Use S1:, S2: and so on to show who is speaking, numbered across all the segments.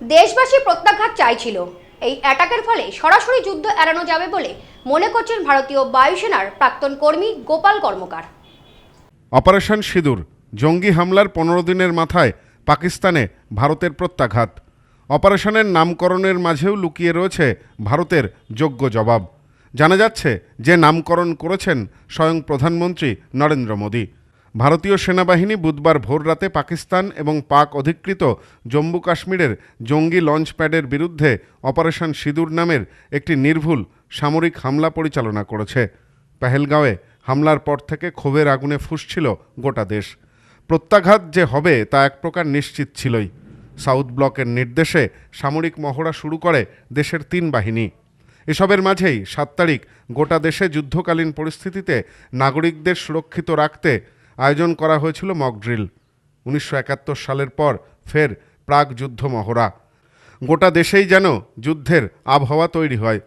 S1: দেশবাসী প্রত্যাঘাত চাইছিল। এই অ্যাটাকের ফলে সরাসরি যুদ্ধ এড়ানো যাবে বলে মনে করছেন ভারতীয় বায়ুসেনার প্রাক্তন কর্মী গোপাল কর্মকার।
S2: অপারেশন সিঁদুর, জঙ্গি হামলার পনেরো দিনের মাথায় পাকিস্তানে ভারতের প্রত্যাঘাত। অপারেশনের নামকরণের মাঝেও লুকিয়ে রয়েছে ভারতের যোগ্য জবাব। জানা যাচ্ছে যে নামকরণ করেছেন স্বয়ং প্রধানমন্ত্রী নরেন্দ্র মোদী। ভারতীয় সেনাবাহিনী বুধবার ভোররাতে পাকিস্তান এবং পাক অধিকৃত জম্মু কাশ্মীরের জঙ্গি লঞ্চপ্যাডের বিরুদ্ধে অপারেশন সিঁদুর নামের একটি নির্ভুল সামরিক হামলা পরিচালনা করেছে। পেহেলগাঁওয়ে হামলার পর থেকে ক্ষোভের আগুনে ফুসছিল গোটা দেশ। প্রত্যাঘাত যে হবে তা এক প্রকার নিশ্চিত ছিলই। সাউথ ব্লকের নির্দেশে সামরিক মহড়া শুরু করে দেশের তিন বাহিনী। এসবের মাঝেই সাত তারিখ গোটা দেশে যুদ্ধকালীন পরিস্থিতিতে নাগরিকদের সুরক্ষিত রাখতে আয়োজন করা হয়েছিল মক ড্রিল। উনিশশো একাত্তর সালের পর ফের প্রাক যুদ্ধ মহড়া। গোটা দেশেই যেন যুদ্ধের আবহাওয়া তৈরি হয়।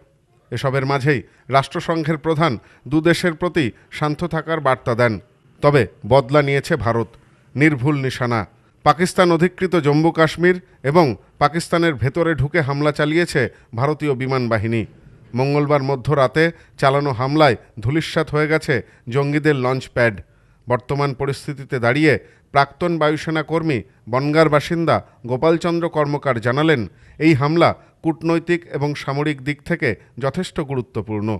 S2: এসবের মাঝেই রাষ্ট্রসংঘের প্রধান দু দেশের প্রতি শান্ত থাকার বার্তা দেন। তবে বদলা নিয়েছে ভারত। নির্ভুল নিশানা। পাকিস্তান অধিকৃত জম্মু কাশ্মীর এবং পাকিস্তানের ভেতরে ঢুকে হামলা চালিয়েছে ভারতীয় বিমান বাহিনী। মঙ্গলবার মধ্যরাতে চালানো হামলায় ধূলিস্যাৎ হয়ে গেছে জঙ্গিদের লঞ্চ প্যাড বর্তমান পরিস্থিতিতে দাঁড়িয়ে প্রাক্তন বায়ুসেনা কর্মী, বনগার বাসিন্দা গোপালচন্দ্র কর্মকার জানালেন, এই হামলা কূটনৈতিক এবং সামরিক দিক থেকে যথেষ্ট গুরুত্বপূর্ণ।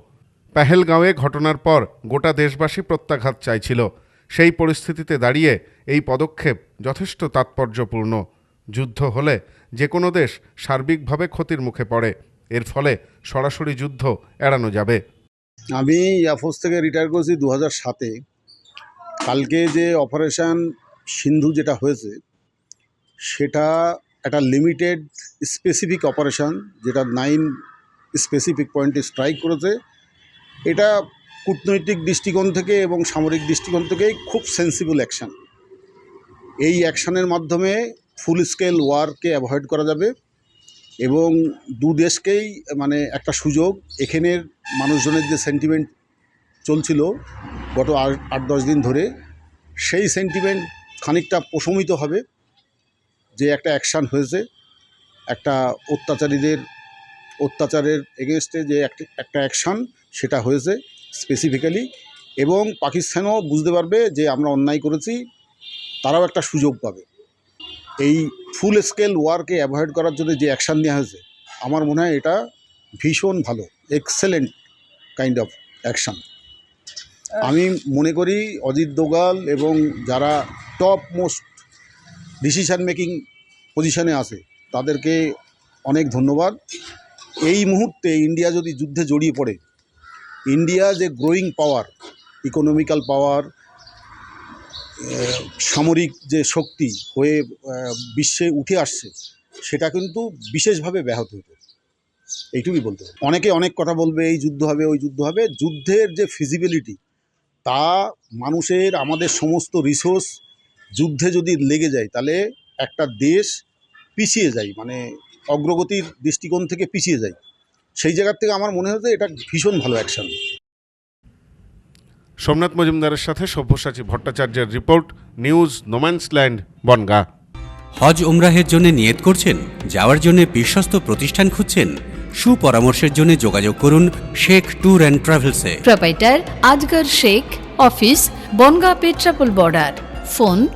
S2: পেহেলগাঁওয়ে ঘটনার পর গোটা দেশবাসী প্রত্যাঘাত চাইছিল। সেই পরিস্থিতিতে দাঁড়িয়ে এই পদক্ষেপ যথেষ্ট তাৎপর্যপূর্ণ। যুদ্ধ হলে যে কোনো দেশ সার্বিকভাবে ক্ষতির মুখে পড়ে। এর ফলে সরাসরি যুদ্ধ এড়ানো যাবে।
S3: আমি এয়ারফোর্স থেকে রিটায়ার করেছি দু সাতে। কালকে যে অপারেশান সিন্ধু যেটা হয়েছে, সেটা একটা লিমিটেড স্পেসিফিক অপারেশান যেটা নাইন স্পেসিফিক পয়েন্টে স্ট্রাইক করেছে। এটা কূটনৈতিক দৃষ্টিকোণ থেকে এবং সামরিক দৃষ্টিকোণ থেকেই খুব সেন্সিবল অ্যাকশান এই অ্যাকশানের মাধ্যমে ফুল স্কেল ওয়ারকে অ্যাভয়েড করা যাবে এবং দু দেশকেই মানে একটা সুযোগ, এখানের মানুষজনের যে সেন্টিমেন্ট চলছিল গত আট আট, দশ দিন ধরে সেই সেন্টিমেন্ট খানিকটা প্রশমিত হবে যে একটা অ্যাকশান হয়েছে, একটা অত্যাচারীদের, অত্যাচারের এগেনস্টে যে একটা অ্যাকশান সেটা হয়েছে স্পেসিফিক্যালি এবং পাকিস্তানও বুঝতে পারবে যে আমরা অন্যায় করেছি, তারাও একটা সুযোগ পাবে। এই ফুল স্কেল ওয়ারকে অ্যাভয়েড করার জন্য যে অ্যাকশান নেওয়া হয়েছে, আমার মনে হয় এটা ভীষণ ভালো এক্সেলেন্ট কাইন্ড অফ অ্যাকশান আমি মনে করি অজিত দোগাল এবং যারা টপ মোস্ট ডিসিশান মেকিং পজিশনে আছে, তাদেরকে অনেক ধন্যবাদ। এই মুহূর্তে ইন্ডিয়া যদি যুদ্ধে জড়িয়ে পড়ে, ইন্ডিয়া যে গ্রোয়িং পাওয়ার ইকোনমিক্যাল পাওয়ার সামরিক যে শক্তি হয়ে বিশ্বে উঠে আসছে, সেটা কিন্তু বিশেষভাবে ব্যাহত হতো এইটুকুই বলতে অনেকে অনেক কথা বলবে, এই যুদ্ধ হবে, ওই যুদ্ধ হবে। যুদ্ধের যে ফিজিবিলিটি তা মানুষের আমাদের সমস্ত রিসোর্স যুদ্ধে যদি লেগে যায় তাহলে একটা দেশ পিছিয়ে যায় মানে অগ্রগতির দৃষ্টিকোণ থেকে পিছিয়ে যায়। সেই জায়গার থেকে আমার মনে হচ্ছে এটা ভীষণ ভালো অ্যাকশন
S2: সোমনাথ মজুমদারের সাথে সব্যসাচী ভট্টাচার্যের report news no man's land Bongaon.
S4: হজ উমরাহের জন্য নিয়ত করছেন যাওয়ার জন্য বিশ্বস্ত প্রতিষ্ঠান খুঁজছেন সুপরামর্শের জন্য যোগাযোগ করুন Sheikh tour and ট্রাভেলসে।
S5: Proprietor Asgar Sheikh, office, Bongaon Petrapole border. Phone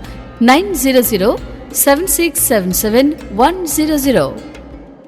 S5: nine zero zero seven six seven seven one zero zero.